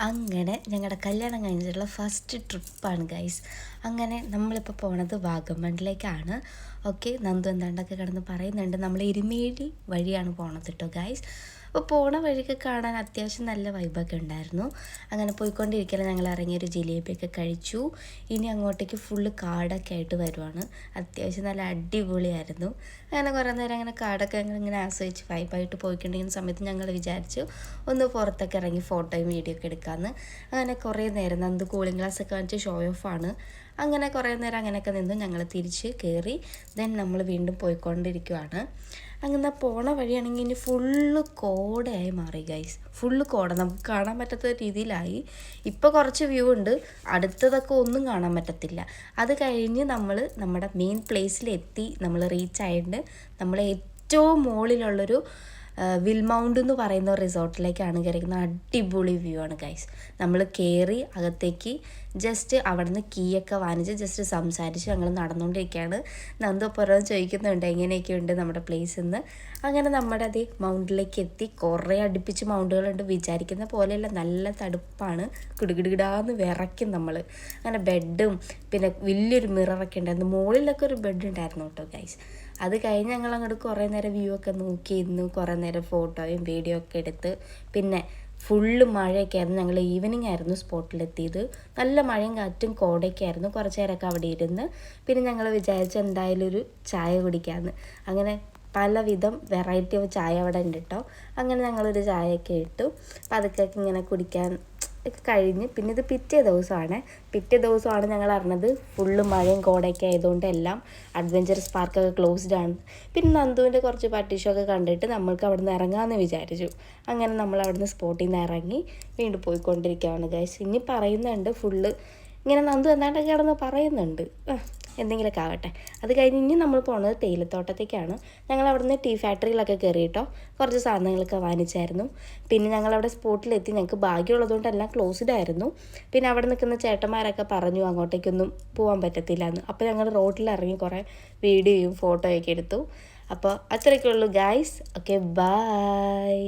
അങ്ങനെ ഞങ്ങളുടെ കല്യാണം കഴിഞ്ഞിട്ടുള്ള ഫസ്റ്റ് ട്രിപ്പാണ് ഗൈസ് അങ്ങനെ നമ്മളിപ്പോൾ പോണത് വാഗമണിലേക്കാണ് ഓക്കെ നന്ദു എന്താണ്ടൊക്കെ കിടന്ന് പറയുന്നുണ്ട്. നമ്മൾ എരുമേലി വഴിയാണ് പോണത് കേട്ടോ ഗൈസ് അപ്പോൾ പോണ വഴിക്ക് കാണാൻ അത്യാവശ്യം നല്ല വൈബൊക്കെ ഉണ്ടായിരുന്നു. അങ്ങനെ പോയിക്കൊണ്ടിരിക്കലും ഞങ്ങൾ ഇറങ്ങിയൊരു ജിലേബിയൊക്കെ കഴിച്ചു. ഇനി അങ്ങോട്ടേക്ക് ഫുള്ള് കാടൊക്കെ ആയിട്ട് വരുവാണ്. അത്യാവശ്യം നല്ല അടിപൊളിയായിരുന്നു. അങ്ങനെ കുറേ നേരം അങ്ങനെ കാടൊക്കെ ഞങ്ങൾ ഇങ്ങനെ ആസ്വദിച്ച് വൈബായിട്ട് പോയിക്കൊണ്ടിരിക്കുന്ന സമയത്ത് ഞങ്ങൾ വിചാരിച്ചു ഒന്ന് പുറത്തൊക്കെ ഇറങ്ങി ഫോട്ടോയും വീഡിയോ ഒക്കെ എടുക്കാമെന്ന് അങ്ങനെ കുറേ നേരം നന്ദു കൂളിംഗ് ഗ്ലാസ് ഒക്കെ കാണിച്ച് ഷോ ഓഫാണ് അങ്ങനെ കുറേ നേരം അങ്ങനെയൊക്കെ നിന്ന് ഞങ്ങൾ തിരിച്ച് കയറി ദെൻ നമ്മൾ വീണ്ടും പോയിക്കൊണ്ടിരിക്കുവാണ്. അങ്ങനെ പോണ വഴിയാണെങ്കിൽ ഇനി ഫുള്ള് കോടയായി മാറി ഗൈസ് ഫുള്ള് കോട. നമുക്ക് കാണാൻ പറ്റാത്ത രീതിയിലായി. ഇപ്പോൾ കുറച്ച് വ്യൂ ഉണ്ട്. അടുത്തതൊക്കെ ഒന്നും കാണാൻ പറ്റത്തില്ല. അത് കഴിഞ്ഞ് നമ്മൾ നമ്മുടെ മെയിൻ പ്ലേസിലെത്തി നമ്മൾ റീച്ച് ആയിട്ട് നമ്മൾ ഏറ്റവും മുകളിലുള്ളൊരു വിൽ മൗണ്ട് എന്ന് പറയുന്ന റിസോർട്ടിലേക്കാണ് കയറിക്കുന്നത് അടിപൊളി വ്യൂ ആണ് ഗൈസ് നമ്മൾ കയറി അകത്തേക്ക് ജസ്റ്റ് അവിടുന്ന് കീയൊക്കെ വാങ്ങിച്ച് ജസ്റ്റ് സംസാരിച്ച് ഞങ്ങൾ നടന്നുകൊണ്ടിരിക്കുകയാണ് നന്ദു പുറം ചോദിക്കുന്നുണ്ട് എങ്ങനെയൊക്കെ ഉണ്ട് നമ്മുടെ പ്ലേസ് എന്ന് അങ്ങനെ നമ്മുടെ അതേ മൗണ്ടിലേക്ക് എത്തി. കുറേ അടുപ്പിച്ച് മൗണ്ടുകളുണ്ട് വിചാരിക്കുന്ന പോലെയല്ല നല്ല തടുപ്പാണ് കിടുകിടുകിടാന്ന് വിറയ്ക്കും നമ്മൾ അങ്ങനെ ബെഡും പിന്നെ വലിയൊരു മിററൊക്കെ ഉണ്ടായിരുന്നു. മുകളിലൊക്കെ ഒരു ബെഡ് ഉണ്ടായിരുന്നു കേട്ടോ ഗൈസ് അത് കഴിഞ്ഞ് ഞങ്ങൾ അങ്ങോട്ട് കുറേ നേരം വ്യൂ ഒക്കെ നോക്കി ഇരുന്നു. കുറേ നേരം ഫോട്ടോയും വീഡിയോ ഒക്കെ എടുത്ത്. പിന്നെ ഫുള്ള് മഴയൊക്കെ ആയിരുന്നു ഞങ്ങൾ ഈവനിങ് ആയിരുന്നു സ്പോട്ടിലെത്തിയത് നല്ല മഴയും കാറ്റും കോടയൊക്കെ ആയിരുന്നു. കുറച്ച് നേരമൊക്കെ അവിടെ ഇരുന്ന് പിന്നെ ഞങ്ങൾ വിചാരിച്ചു എന്തായാലും ഒരു ചായ കുടിക്കാമെന്ന് അങ്ങനെ പലവിധം വെറൈറ്റി ഓഫ് ചായ അവിടെ ഉണ്ട് കേട്ടോ അങ്ങനെ ഞങ്ങളൊരു ചായയൊക്കെ ഇട്ടു. അപ്പം അതൊക്കെ ഇങ്ങനെ കുടിക്കാൻ ഒക്കെ കഴിഞ്ഞ് പിന്നെ ഇത് പിറ്റേ ദിവസമാണ്. പിറ്റേ ദിവസമാണ് ഞങ്ങൾ അറിഞ്ഞത് ഫുള്ള് മഴയും കോടയൊക്കെ ആയതുകൊണ്ട് എല്ലാം അഡ്വഞ്ചറസ് പാർക്കൊക്കെ ക്ലോസ്ഡ് ആണ്. പിന്നെ നന്ദുവിന്റെ കുറച്ച് പട്ടിഷൊക്കെ കണ്ടിട്ട് നമ്മൾക്ക് അവിടെ നിന്ന് ഇറങ്ങാമെന്ന് വിചാരിച്ചു. അങ്ങനെ നമ്മൾ അവിടെ നിന്ന് സ്പോട്ടിൽ നിന്ന് ഇറങ്ങി വീണ്ടും പോയിക്കൊണ്ടിരിക്കുകയാണ് ഗൈസ് ഇനി പറയുന്നുണ്ട് ഫുള്ള് ഇങ്ങനെ നന്ദു എന്താണ്ടൊക്കെ കിടന്ന് പറയുന്നുണ്ട്. എന്തെങ്കിലുമൊക്കെ ആവട്ടെ. അത് കഴിഞ്ഞ് ഇനി നമ്മൾ പോണത് തേയിലത്തോട്ടത്തേക്കാണ്. ഞങ്ങൾ അവിടെ നിന്ന് ടീ ഫാക്ടറിയിലൊക്കെ കയറി കേട്ടോ കുറച്ച് സാധനങ്ങളൊക്കെ വാങ്ങിച്ചായിരുന്നു. പിന്നെ ഞങ്ങൾ അവിടെ സ്പോട്ടിലെത്തി. ഞങ്ങൾക്ക് ഭാഗ്യമുള്ളതുകൊണ്ട് എല്ലാം ക്ലോസ്ഡ് ആയിരുന്നു. പിന്നെ അവിടെ നിൽക്കുന്ന ചേട്ടന്മാരൊക്കെ പറഞ്ഞു അങ്ങോട്ടേക്കൊന്നും പോകാൻ പറ്റത്തില്ല എന്ന് അപ്പോൾ ഞങ്ങൾ റോഡിൽ ഇറങ്ങി കുറേ വീഡിയോയും ഫോട്ടോയൊക്കെ എടുത്തു. അപ്പോൾ അത്രയൊക്കെ ഉള്ളൂ ഗായ്സ് ഓക്കെ ബൈ